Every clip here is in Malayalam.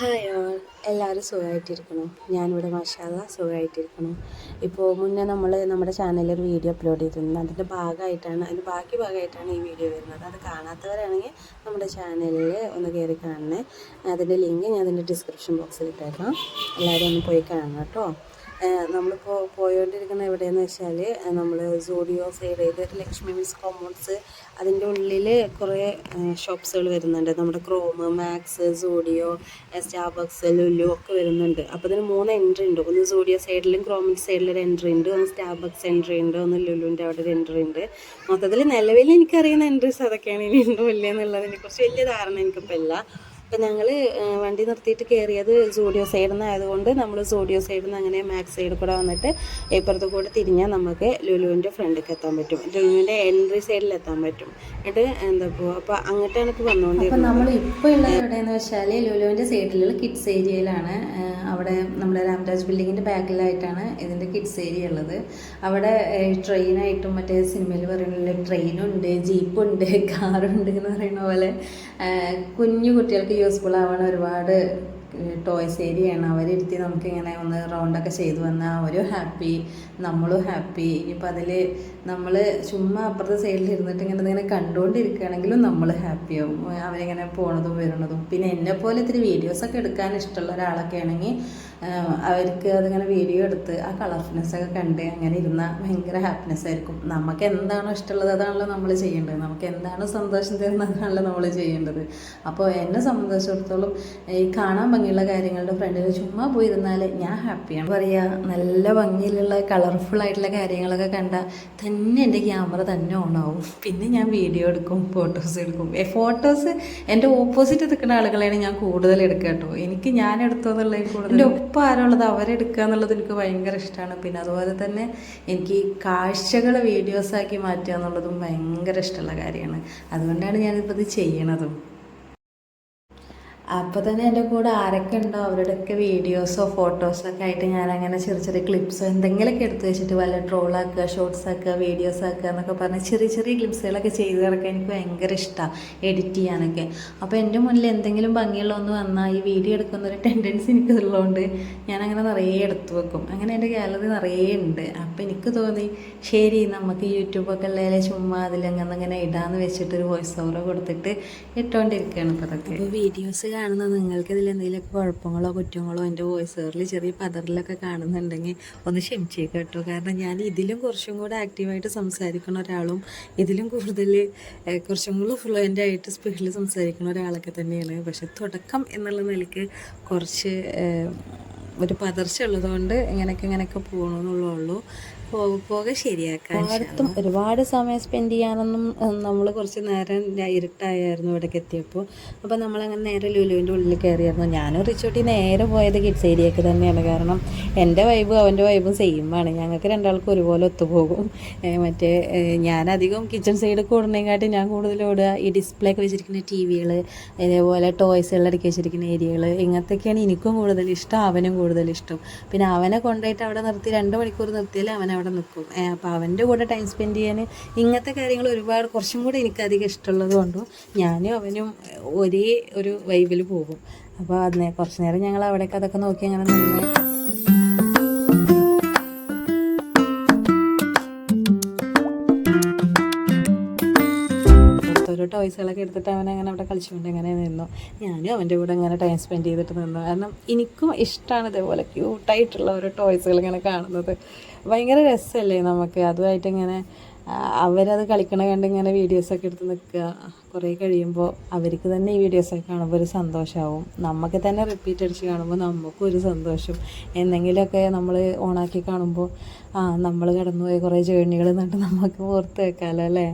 ഹായ് ഓൾ എല്ലാവരും സുഖമായിട്ടിരിക്കണം? ഞാനിവിടെ മഷാല സുഖമായിട്ടിരിക്കണം. ഇപ്പോൾ മുന്നേ നമ്മൾ നമ്മുടെ ചാനലിൽ ഒരു വീഡിയോ അപ്ലോഡ് ചെയ്തിരുന്നു. അതിന്റെ ഭാഗമായിട്ടാണ് അതിന്റെ ബാക്കി ഭാഗമായിട്ടാണ് ഈ വീഡിയോ വരുന്നത്. അത് കാണാത്തവരാണെങ്കിൽ നമ്മുടെ ചാനലിൽ ഒന്ന് കയറി കാണണേ. അതിന്റെ ലിങ്ക് ഞാൻ അതിന്റെ ഡിസ്ക്രിപ്ഷൻ ബോക്സിൽ ഇട്ടേക്കാം. എല്ലാവരും ഒന്ന് പോയി കാണണം കേട്ടോ. നമ്മളിപ്പോൾ പോയോണ്ടിരിക്കുന്ന എവിടെയെന്ന് വെച്ചാൽ നമ്മൾ സൂഡിയോ സൈഡ് ചെയ്ത് ലക്ഷ്മി മിസ് കോമോൺസ് അതിന്റെ ഉള്ളിൽ കുറേ ഷോപ്സുകൾ വരുന്നുണ്ട്. നമ്മുടെ ക്രോം മാക്സ് സൂഡിയോ സ്റ്റാബക്സ് ലുലു ഒക്കെ വരുന്നുണ്ട്. അപ്പോൾ ഇതിന് മൂന്ന് എൻട്രി ഉണ്ട്. ഒന്ന് സൂര്യ സൈഡിലും ക്രോമിക് സൈഡിലും ഒരു എൻട്രി ഉണ്ട്. ഒന്ന് സ്റ്റാബക്സ് എൻട്രി ഉണ്ട്. ഒന്ന് ലുലുവിന്റെ അവിടെ ഒരു എൻട്രി ഉണ്ട്. മൊത്തത്തിൽ നിലവിൽ എനിക്കറിയുന്ന എൻട്രീസ് അതൊക്കെയാണ്. ഇനി ഉണ്ടോ ഇല്ലേ എന്നുള്ളതിനെ കുറിച്ച് വലിയ ധാരണ എനിക്കിപ്പോൾ ഇല്ല. അപ്പം ഞങ്ങൾ വണ്ടി നിർത്തിയിട്ട് കയറിയത് സൂഡിയോ സൈഡിൽ നിന്ന് ആയതുകൊണ്ട് നമ്മൾ സൂഡിയോ സൈഡിൽ നിന്ന് അങ്ങനെ മാക്സ് സൈഡിൽ കൂടെ വന്നിട്ട് ഇപ്പുറത്ത് കൂടെ തിരിഞ്ഞാൽ നമുക്ക് ലുലുവിന്റെ ഫ്രണ്ടിലേക്ക് എത്താൻ പറ്റും. ലുലുവിന്റെ എൻട്രി സൈഡിൽ എത്താൻ പറ്റും. എന്നിട്ട് എന്താ അപ്പോൾ അങ്ങോട്ടാണ് ഇപ്പോൾ വന്നുകൊണ്ടിരിക്കുന്നത് നമ്മൾ ഇപ്പോൾ ഉള്ളത് എവിടെയെന്ന് വെച്ചാൽ ലുലുവിന്റെ സൈഡിലുള്ള കിഡ്സ് ഏരിയയിലാണ് അവിടെ നമ്മുടെ രാംരാജ് ബിൽഡിങ്ങിന്റെ ബാക്കിലായിട്ടാണ് ഇതിന്റെ കിഡ്സ് ഏരിയ ഉള്ളത്. അവിടെ ട്രെയിനായിട്ടും മറ്റേ സിനിമയിൽ പറയുന്നില്ല ട്രെയിനുണ്ട് ജീപ്പുണ്ട് കാറുണ്ട് എന്ന് പറയുന്ന പോലെ. കുഞ്ഞു കുട്ടികൾക്ക് യൂസ്ഫുൾ ആവണ ഒരുപാട് ടോയ്സ് ഏരിയയാണ്. അവരിരുത്തി നമുക്കിങ്ങനെ ഒന്ന് റൗണ്ടൊക്കെ ചെയ്തു വന്നാൽ അവരും ഹാപ്പി നമ്മളും ഹാപ്പി ഇനിയിപ്പോൾ അതിൽ നമ്മൾ ചുമ്മാ അപ്പുറത്തെ സൈഡിൽ ഇരുന്നിട്ട് ഇങ്ങനെ ഇങ്ങനെ കണ്ടുകൊണ്ടിരിക്കുകയാണെങ്കിലും നമ്മൾ ഹാപ്പിയാവും അവരിങ്ങനെ പോണതും വരുന്നതും പിന്നെ എന്നെ പോലെ ഇത്തിരി വീഡിയോസൊക്കെ എടുക്കാൻ ഇഷ്ടമുള്ള ഒരാളൊക്കെ ആണെങ്കിൽ അവർക്ക് അതിങ്ങനെ വീഡിയോ എടുത്ത് ആ കളർഫുൾനെസ് ഒക്കെ കണ്ട് അങ്ങനെ ഇരുന്നാൽ ഭയങ്കര ഹാപ്പിനെസ് ആയിരിക്കും. നമുക്ക് എന്താണോ ഇഷ്ടമുള്ളത് അതാണല്ലോ നമ്മൾ ചെയ്യേണ്ടത്. നമുക്ക് എന്താണോ സന്തോഷം തരുന്നത് അതാണല്ലോ നമ്മൾ ചെയ്യേണ്ടത്. അപ്പോൾ എന്നെ സംബന്ധിച്ചിടത്തോളം ഈ കാണാൻ ഭംഗിയുള്ള കാര്യങ്ങളുടെ ഫ്രണ്ടിൽ ചുമ്മാ പോയിരുന്നാൽ ഞാൻ ഹാപ്പിയാണ് പറയുക നല്ല ഭംഗിയിലുള്ള കളർഫുൾ ആയിട്ടുള്ള കാര്യങ്ങളൊക്കെ കണ്ടാൽ തന്നെ എന്റെ ക്യാമറ തന്നെ ഓണാവും പിന്നെ ഞാൻ വീഡിയോ എടുക്കും ഫോട്ടോസ് എടുക്കും. ഫോട്ടോസ് എന്റെ ഓപ്പോസിറ്റ് നിൽക്കുന്ന ആളുകളെയാണ് ഞാൻ കൂടുതൽ എടുക്കുക കേട്ടോ. എനിക്ക് ഞാൻ എടുത്തോന്നുള്ളതിൽ കൂടുതൽ ഒപ്പം ആരുള്ളത് അവരെടുക്കുക എന്നുള്ളത് എനിക്ക് ഭയങ്കര ഇഷ്ടമാണ് പിന്നെ അതുപോലെ തന്നെ എനിക്ക് ഈ കാഴ്ചകൾ വീഡിയോസാക്കി മാറ്റുക എന്നുള്ളതും ഭയങ്കര ഇഷ്ടമുള്ള കാര്യമാണ്. അതുകൊണ്ടാണ് ഞാനിപ്പോൾ ഇത് ചെയ്യണതും. അപ്പോൾ തന്നെ എന്റെ കൂടെ ആരൊക്കെ ഉണ്ടോ? അവരുടെയൊക്കെ വീഡിയോസോ ഫോട്ടോസോ ഒക്കെ ആയിട്ട് ഞാൻ അങ്ങനെ ചെറിയ ചെറിയ ക്ലിപ്സോ എന്തെങ്കിലുമൊക്കെ എടുത്ത് വെച്ചിട്ട് വല്ല ട്രോളാക്കുക ഷോർട്സ് ആക്കുക വീഡിയോസ് ആക്കുക എന്നൊക്കെ പറഞ്ഞ് ചെറിയ ചെറിയ ക്ലിപ്സുകളൊക്കെ ചെയ്തു കിടക്കാൻ എനിക്ക് ഭയങ്കര ഇഷ്ടമാണ് എഡിറ്റ് ചെയ്യാനൊക്കെ. അപ്പോൾ എന്റെ മുന്നിൽ എന്തെങ്കിലും ഭംഗിയുള്ള ഒന്ന് വന്നാൽ ഈ വീഡിയോ എടുക്കുന്ന ഒരു ടെൻഡൻസി എനിക്കുള്ളതുകൊണ്ട് ഞാൻ അങ്ങനെ നിറയെ എടുത്തു വെക്കും. അങ്ങനെ എന്റെ ഗാലറി നിറയെ ഉണ്ട്. അപ്പോൾ എനിക്ക് തോന്നി ശരി നമുക്ക് യൂട്യൂബൊക്കെ ഉള്ളതിലെ ചുമ്മാ അതിലങ്ങനെ ഇടാന്ന് വെച്ചിട്ട് ഒരു വോയിസ് ഓവർ കൊടുത്തിട്ട് ഇട്ടുകൊണ്ടിരിക്കുകയാണ് ഇപ്പോൾ അതൊക്കെ വീഡിയോസ് കാണുന്ന നിങ്ങൾക്ക് ഇതിൽ എന്തെങ്കിലുമൊക്കെ കുഴപ്പങ്ങളോ കുറ്റങ്ങളോ എന്റെ വോയിസ് കയറിൽ ചെറിയ പതറിലൊക്കെ കാണുന്നുണ്ടെങ്കിൽ ഒന്ന് ക്ഷമിച്ചേക്ക് കേട്ടോ. കാരണം ഞാൻ ഇതിലും കുറച്ചും കൂടെ ആക്റ്റീവായിട്ട് സംസാരിക്കുന്ന ഒരാളും ഇതിലും കൂടുതൽ കുറച്ചും കൂടി ഫ്ലുവന്റ് ആയിട്ട് സ്പീഡിൽ സംസാരിക്കുന്ന ഒരാളൊക്കെ തന്നെയാണ്. പക്ഷെ തുടക്കം എന്നുള്ള നിലയ്ക്ക് കുറച്ച് ഒരു പതർച്ച ഉള്ളതുകൊണ്ട് ഇങ്ങനെയൊക്കെ ഇങ്ങനെയൊക്കെ പോകണമെന്നുള്ളൂ പോകെ ശരിയാക്കാൻ ഒരുപാട് സമയം സ്പെൻഡ് ചെയ്യാനൊന്നും നമ്മൾ കുറച്ച് നേരം ഇരുട്ടായിരുന്നു ഇവിടേക്ക് എത്തിയപ്പോൾ അപ്പോൾ നമ്മളങ്ങനെ നേരെ ലുലുവിന്റെ ഉള്ളിൽ കയറിയായിരുന്നു. ഞാനും റിച്ചോട്ടി നേരെ പോയത് കിഡ്സ് ഏരിയക്ക് തന്നെയാണ്. കാരണം എന്റെ വൈബും അവന്റെ വൈബും സെയിമാണ് ഞങ്ങൾക്ക് രണ്ടാൾക്കും ഒരുപോലെ ഒത്തുപോകും. മറ്റേ ഞാനധികം കിച്ചൺ സൈഡ് കൂടുന്നതിനെക്കാട്ടി ഞാൻ കൂടുതൽ ഓടുക. ഈ ഡിസ്പ്ലേ ഒക്കെ വെച്ചിരിക്കുന്ന ടി വികൾ ഇതേപോലെ ടോയ്സുകൾ അടുക്കി വെച്ചിരിക്കുന്ന ഏരിയകൾ ഇങ്ങനത്തെയൊക്കെയാണ് എനിക്കും കൂടുതൽ ഇഷ്ടം അവനും കൂടുതൽ ഇഷ്ടം. പിന്നെ അവനെ കൊണ്ടുപോയിട്ട് അവിടെ നിർത്തി രണ്ട് മണിക്കൂർ നിർത്തിയാൽ അവൻ അവിടെ നിൽക്കും. അപ്പോൾ അവന്റെ കൂടെ ടൈം സ്പെൻഡ് ചെയ്യാൻ ഇങ്ങനത്തെ കാര്യങ്ങൾ ഒരുപാട് കുറച്ചും കൂടെ എനിക്ക് അധികം ഇഷ്ടമുള്ളത് കൊണ്ടും ഞാനും അവനും ഒരേ ഒരു വൈബിൽ പോകും. അപ്പോൾ അതിനെ കുറച്ച് നേരം ഞങ്ങൾ അവിടേക്ക് അതൊക്കെ നോക്കി അങ്ങനെ നിന്ന് ടോയ്സുകളൊക്കെ എടുത്തിട്ട് അവൻ അങ്ങനെ അവിടെ കളിച്ചുകൊണ്ട് അങ്ങനെ നിന്നു. ഞാനും അവന്റെ കൂടെ അങ്ങനെ ടൈം സ്പെൻഡ് ചെയ്തിട്ട് നിന്നു. കാരണം എനിക്കും ഇഷ്ടമാണ് ഇതേപോലെ ക്യൂട്ടായിട്ടുള്ള ഓരോ ടോയ്സുകൾ ഇങ്ങനെ കാണുന്നത്. ഭയങ്കര രസമല്ലേ നമുക്ക്. അതുമായിട്ട് ഇങ്ങനെ അവരത് കളിക്കണ കണ്ട് ഇങ്ങനെ വീഡിയോസൊക്കെ എടുത്ത് നിൽക്കുക. കുറേ കഴിയുമ്പോൾ അവർക്ക് തന്നെ ഈ വീഡിയോസൊക്കെ കാണുമ്പോൾ ഒരു സന്തോഷമാവും നമുക്ക് തന്നെ റിപ്പീറ്റ് അടിച്ച് കാണുമ്പോൾ നമുക്കും ഒരു സന്തോഷം. എന്തെങ്കിലുമൊക്കെ നമ്മൾ ഓണാക്കി കാണുമ്പോൾ ആ നമ്മൾ കടന്നുപോയ കുറേ ജേണികൾ എന്നിട്ട് നമുക്ക് ഓർത്ത് വെക്കാമല്ലോ അല്ലേ?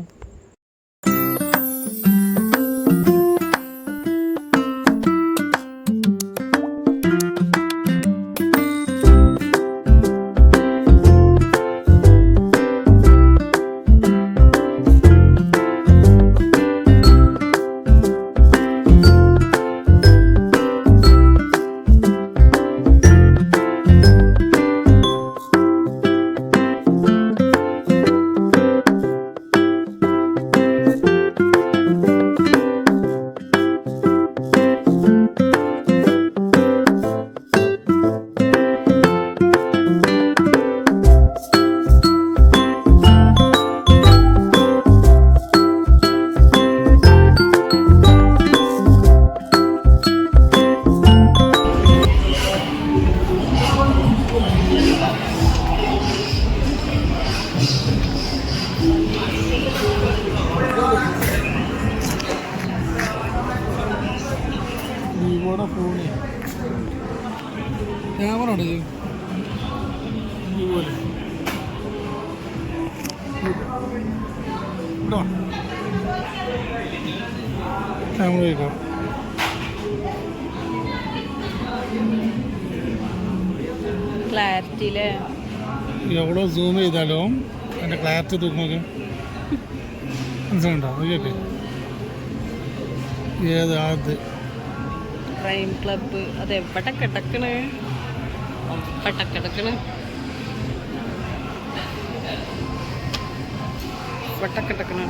ക്ലാരിറ്റിയിലെ എവിടെ സൂം ചെയ്താലും? അതിന്റെ ക്ലാരിറ്റി തൂക്കുമൊക്കെ മനസ്സിലുണ്ടോ ഓക്കെ ഏത് അത് ക്രൈം ക്ലബ്ബ് അത് എവിടെ കിടക്കണ്? എവിടെ കിടക്കണ്? എവിടെ കിടക്കണ്?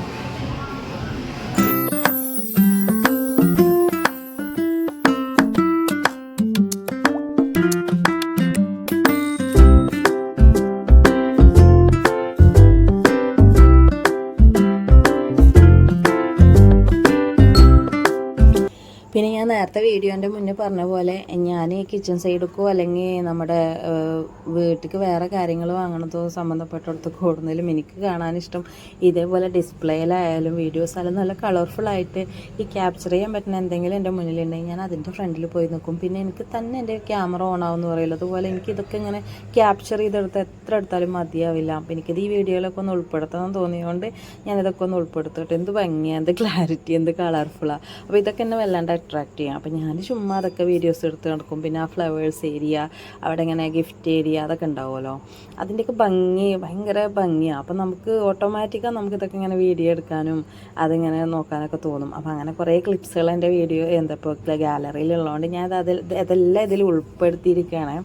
നേരത്തെ വീഡിയോന്റെ മുന്നേ പറഞ്ഞ പോലെ ഞാൻ കിച്ചൺ സൈഡിക്കോ അല്ലെങ്കിൽ നമ്മുടെ വീട്ടിലേക്ക് വേറെ കാര്യങ്ങൾ വാങ്ങണതോ സംബന്ധപ്പെട്ടിടത്തൊക്കെ കൂടുന്നതിലും എനിക്ക് കാണാനിഷ്ടം ഇതേപോലെ ഡിസ്പ്ലേയിലായാലും വീഡിയോസായാലും നല്ല കളർഫുൾ ആയിട്ട് ഈ ക്യാപ്ചർ ചെയ്യാൻ പറ്റുന്ന എന്തെങ്കിലും എന്റെ മുന്നിലുണ്ടെങ്കിൽ ഞാൻ അതിന്റെ ഫ്രണ്ടിൽ പോയി നിൽക്കും. പിന്നെ എനിക്ക് തന്നെ എന്റെ ക്യാമറ ഓൺ ആവുമെന്ന് പറയില്ല. അതുപോലെ എനിക്ക് ഇതൊക്കെ ഇങ്ങനെ ക്യാപ്ചർ ചെയ്തെടുത്ത് എത്ര എടുത്താലും മതിയാവില്ല. അപ്പോൾ എനിക്കിത് ഈ വീഡിയോയിലൊക്കെ ഒന്ന് ഉൾപ്പെടുത്തണം തോന്നിയതുകൊണ്ട് ഞാനിതൊക്കെ ഒന്ന് ഉൾപ്പെടുത്തിട്ട് എന്ത് ഭംഗിയാണ് എന്ത് ക്ലാരിറ്റി എന്ത് കളർഫുള്ളാണ് അപ്പോൾ ഇതൊക്കെ എന്നെ വല്ലാണ്ട് അട്രാക്റ്റ് ചെയ്യാം അപ്പോൾ ഞാൻ ചുമ്മാ അതൊക്കെ വീഡിയോസ് എടുത്ത് നടക്കും. പിന്നെ ആ ഫ്ലവേഴ്സ് ഏരിയ അവിടെ ഇങ്ങനെ ഗിഫ്റ്റ് ഏരിയ അതൊക്കെ ഉണ്ടാവുമല്ലോ. അതിന്റെയൊക്കെ ഭംഗി ഭയങ്കര ഭംഗിയാണ് അപ്പം നമുക്ക് ഓട്ടോമാറ്റിക്കാണ് നമുക്ക് ഇതൊക്കെ ഇങ്ങനെ വീഡിയോ എടുക്കാനും അതിങ്ങനെ നോക്കാനൊക്കെ തോന്നും. അപ്പം അങ്ങനെ കുറേ ക്ലിപ്സുകൾ എന്റെ വീഡിയോ എന്താ ഇപ്പോൾ ഗാലറിയിലുള്ളതുകൊണ്ട് ഞാൻ അത് അതിൽ അതെല്ലാം ഇതിൽ ഉൾപ്പെടുത്തിയിരിക്കുകയാണ്.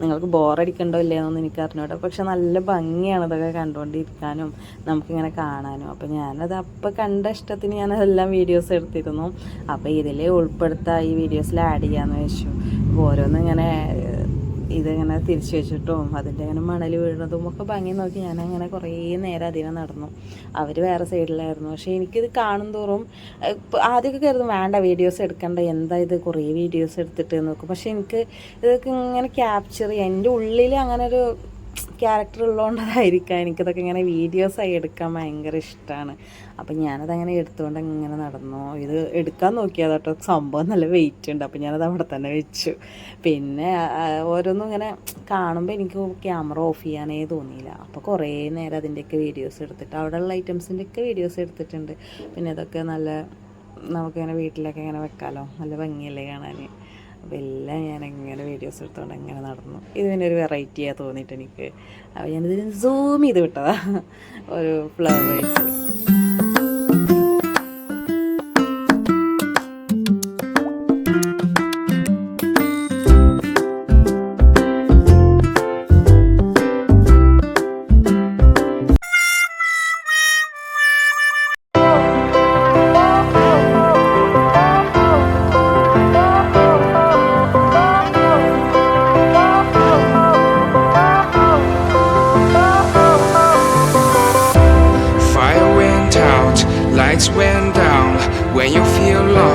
നിങ്ങൾക്ക് ബോറടിക്കണ്ടോ ഇല്ലയെന്നൊന്നും എനിക്ക് അറിഞ്ഞോട്ടെ പക്ഷെ നല്ല ഭംഗിയാണ് ഇതൊക്കെ കണ്ടുകൊണ്ടിരിക്കാനും നമുക്കിങ്ങനെ കാണാനും. അപ്പം ഞാനത് അപ്പോൾ കണ്ട ഇഷ്ടത്തിന് ഞാൻ അതെല്ലാം വീഡിയോസ് എടുത്തിരുന്നു. അപ്പോൾ ഇതിൽ ഉൾപ്പെടുത്താം ഈ വീഡിയോസിൽ ആഡ് ചെയ്യാമെന്ന് വെച്ചു. അപ്പോൾ ഓരോന്നും ഇങ്ങനെ ഏഹ്, ഇതിങ്ങനെ തിരിച്ചു വെച്ചിട്ടും അതിന്റെ ഇങ്ങനെ മണൽ വീഴുന്നതും ഒക്കെ ഭംഗി നോക്കി ഞാൻ അങ്ങനെ കുറേ നേരം അധികം നടന്നു. അവർ വേറെ സൈഡിലായിരുന്നു പക്ഷേ എനിക്കിത് കാണും തോറും ആദ്യമൊക്കെ കരുതും വേണ്ട വീഡിയോസ് എടുക്കണ്ട. എന്താ ഇത്? കുറേ വീഡിയോസ് എടുത്തിട്ട് നോക്കും പക്ഷേ എനിക്ക് ഇതൊക്കെ ഇങ്ങനെ ക്യാപ്ചർ ചെയ്യാം എന്റെ ഉള്ളിൽ അങ്ങനെ ഒരു ക്യാരക്ടർ ഉള്ളതുകൊണ്ടതായിരിക്കാം എനിക്കിതൊക്കെ ഇങ്ങനെ വീഡിയോസായി എടുക്കാൻ ഭയങ്കര ഇഷ്ടമാണ് അപ്പം ഞാനതങ്ങനെ എടുത്തുകൊണ്ട് ഇങ്ങനെ നടന്നു. ഇത് എടുക്കാൻ നോക്കിയത് കേട്ടോ സംഭവം നല്ല വെയിറ്റ് ഉണ്ട്. അപ്പം ഞാനത് അവിടെ തന്നെ വെച്ചു. പിന്നെ ഓരോന്നും ഇങ്ങനെ കാണുമ്പോൾ എനിക്ക് ക്യാമറ ഓഫ് ചെയ്യാനേ തോന്നിയില്ല. അപ്പോൾ കുറേ നേരം അതിന്റെയൊക്കെ വീഡിയോസ് എടുത്തിട്ട് അവിടെയുള്ള ഐറ്റംസിന്റെയൊക്കെ വീഡിയോസ് എടുത്തിട്ടുണ്ട്. പിന്നെ ഇതൊക്കെ നല്ല നമുക്കിങ്ങനെ വീട്ടിലൊക്കെ ഇങ്ങനെ വെക്കാമല്ലോ നല്ല ഭംഗിയല്ലേ കാണാൻ അപ്പോൾ എല്ലാം ഞാൻ എങ്ങനെ വീഡിയോസ് എടുത്തുകൊണ്ട് എങ്ങനെ നടന്നു. ഇത് ഒരു വെറൈറ്റിയാണ് തോന്നിയിട്ട് എനിക്ക്. അപ്പോൾ ഞാനിതിന് സൂം ചെയ്ത് വിട്ടതാണ് ഒരു flowers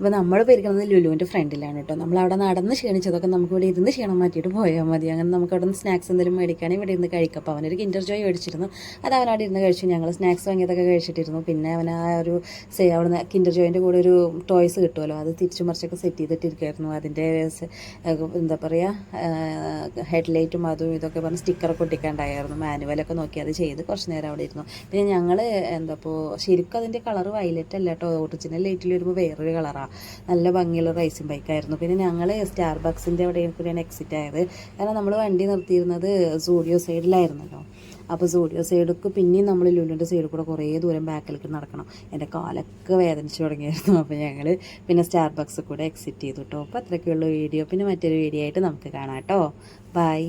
അപ്പോൾ നമ്മൾ പേരിക്കുന്നത് ലുലുവിന്റെ ഫ്രണ്ടിലാണ് കേട്ടോ നമ്മൾ അവിടെ നടന്ന് ക്ഷീണിച്ചതൊക്കെ നമുക്ക് ഇവിടെ ഇരുന്ന് ക്ഷീണം മാറ്റിയിട്ട് പോയാൽ മതി. അങ്ങനെ നമുക്ക് അവിടെ നിന്ന് സ്നാക്സ് എന്തെങ്കിലും മേടിക്കാനും ഇവിടെ ഇരുന്ന് കഴിക്കാം. അപ്പോൾ അവനൊരു കിൻഡർ ജോയ് മേടിച്ചിരുന്നു. അത് അവനവിടെ ഇരുന്ന് കഴിച്ചു. ഞങ്ങൾ സ്നാക്സ് വാങ്ങിയതൊക്കെ കഴിച്ചിട്ടിരുന്നു. പിന്നെ അവൻ ആ ഒരു സേ അവിടെ നിന്ന് കിൻഡർ ജോയിന്റെ കൂടെ ഒരു ടോയ്സ് കിട്ടുമല്ലോ അത് തിരിച്ചു മറിച്ചൊക്കെ സെറ്റ് ചെയ്തിട്ടിരിക്കുമായിരുന്നു അതിന്റെ എന്താ പറയുക ഹെഡ്ലൈറ്റും അതും ഇതൊക്കെ പറഞ്ഞ് സ്റ്റിക്കറൊക്കെ ഒട്ടിക്കാണ്ടായിരുന്നു. മാനുവലൊക്കെ നോക്കി അത് ചെയ്ത് കുറച്ച് നേരം അവിടെ ഇരുന്നു. പിന്നെ ഞങ്ങൾ എന്താ ഇപ്പോൾ ശരിക്കും അതിന്റെ കളർ വയലറ്റ് അല്ല കേട്ടോ ഒറിജിനൽ ലൈറ്റിൽ വരുമ്പോൾ വേറൊരു കളറാണ് നല്ല ഭംഗിയുള്ള റൈസിങ് ബൈക്കായിരുന്നു. പിന്നെ ഞങ്ങൾ സ്റ്റാർ ബക്സിന്റെ അവിടെ കൂടിയാണ് എക്സിറ്റ് ആയത്. കാരണം നമ്മൾ വണ്ടി നിർത്തിയിരുന്നത് സൂഡിയോ സൈഡിലായിരുന്നല്ലോ. അപ്പോൾ സൂഡിയോ സൈഡിലേക്ക് പിന്നെയും നമ്മൾ ലുലുവിന്റെ സൈഡിൽ കൂടെ കുറേ ദൂരം ബാക്കിലേക്ക് നടക്കണം. എന്റെ കാലൊക്കെ വേദനിച്ചു തുടങ്ങിയായിരുന്നു. അപ്പോൾ ഞങ്ങൾ പിന്നെ സ്റ്റാർ ബക്സ് കൂടെ എക്സിറ്റ് ചെയ്തു കേട്ടോ അപ്പോൾ അത്രയ്ക്കുള്ള വീഡിയോ. പിന്നെ മറ്റൊരു വീഡിയോ ആയിട്ട് നമുക്ക് കാണാം കേട്ടോ ബൈ